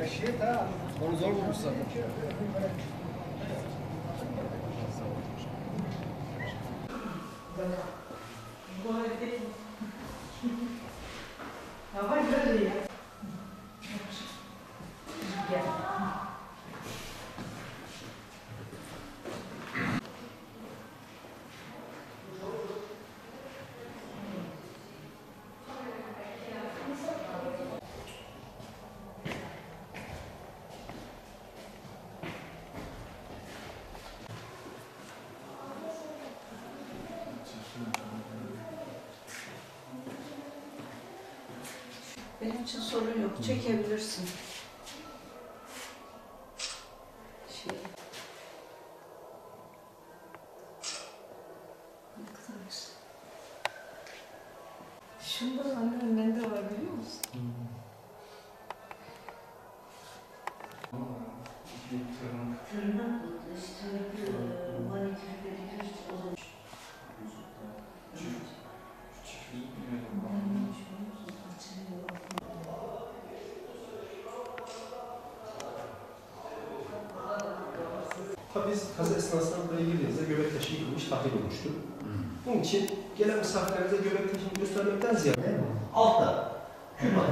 Yaşıyor da. Onu zor bulmuş zaten. Benim için sorun yok. Çekebilirsin. Şey. Ne kadar var biliyor musun? Tırnak Tabii biz kazı esnasında buraya girdiğimizde göbek taşı yıkılmış, tahlil olmuştu. Bunun için gelen misafirlerimize göbek taşını göstermekten ziyade altta, kürman,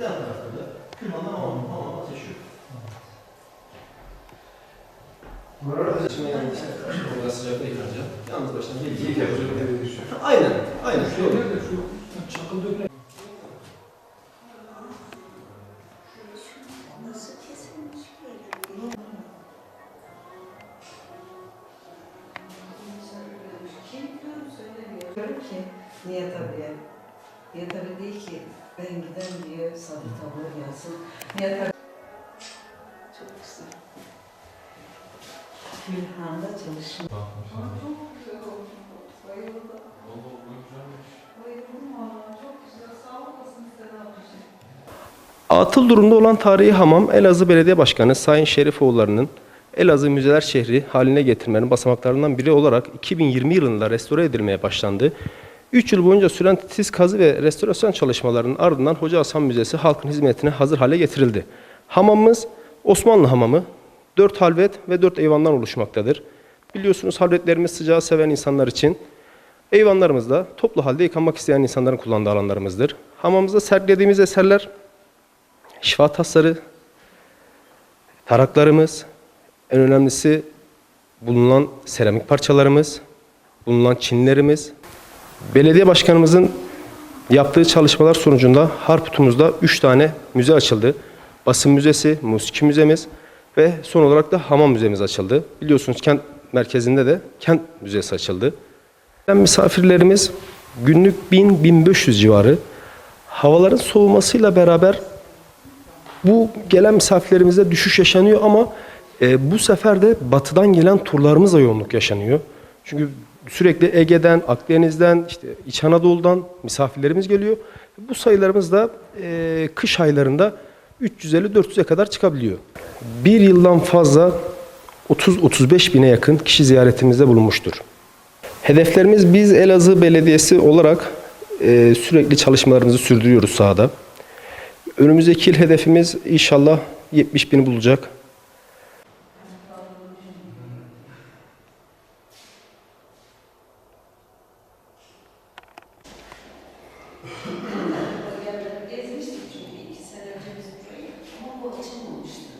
yan tarafta da kürmandan hamam, hamama taşıyor. Burada taşıma yanında burada sıcakta yıkanacak. Yalnız başına bir iki yapacak. Aynen, aynen. Doğru. Nasıl ki niye tabii? Niye tabii değil ki ben giden diye Sadık Tabur gelsin. Niye tabii? Çok güzel. Gülhan'da çalışma. Çok güzel olmuş. Bayıldım. Bayıldım valla. Çok güzel. Sağ olasın Sedat. Atıl durumda olan tarihi hamam Elazığ Belediye Başkanı Sayın Şerifoğulları'nın Elazığ Müzeler Şehri haline getirmenin basamaklarından biri olarak 2020 yılında restore edilmeye başlandı. 3 yıl boyunca süren titiz kazı ve restorasyon çalışmalarının ardından Hoca Hasan Müzesi halkın hizmetine hazır hale getirildi. Hamamımız Osmanlı hamamı, 4 halvet ve 4 eyvandan oluşmaktadır. Biliyorsunuz halvetlerimiz sıcağı seven insanlar için Eyvanlarımız da toplu halde yıkanmak isteyen insanların kullandığı alanlarımızdır. Hamamımızda sergilediğimiz eserler şifa tasları, taraklarımız, en önemlisi bulunan seramik parçalarımız, bulunan çinlerimiz. Belediye başkanımızın yaptığı çalışmalar sonucunda Harput'umuzda 3 tane müze açıldı. Basın Müzesi, Musiki Müzemiz ve son olarak da Hamam Müzemiz açıldı. Biliyorsunuz kent merkezinde de kent müzesi açıldı. Misafirlerimiz günlük 1000-1500 civarı. Havaların soğumasıyla beraber bu gelen misafirlerimizde düşüş yaşanıyor ama e, bu sefer de batıdan gelen turlarımızla yoğunluk yaşanıyor. Çünkü sürekli Ege'den, Akdeniz'den, işte İç Anadolu'dan misafirlerimiz geliyor. Bu sayılarımız da e, kış aylarında 350-400'e kadar çıkabiliyor. Bir yıldan fazla 30-35 bine yakın kişi ziyaretimizde bulunmuştur. Hedeflerimiz biz Elazığ Belediyesi olarak e, sürekli çalışmalarımızı sürdürüyoruz sahada. Önümüzdeki yıl hedefimiz inşallah 70 bini bulacak. Gezmiştik çünkü iki sene önce biz burayı ama bu açılmamıştı.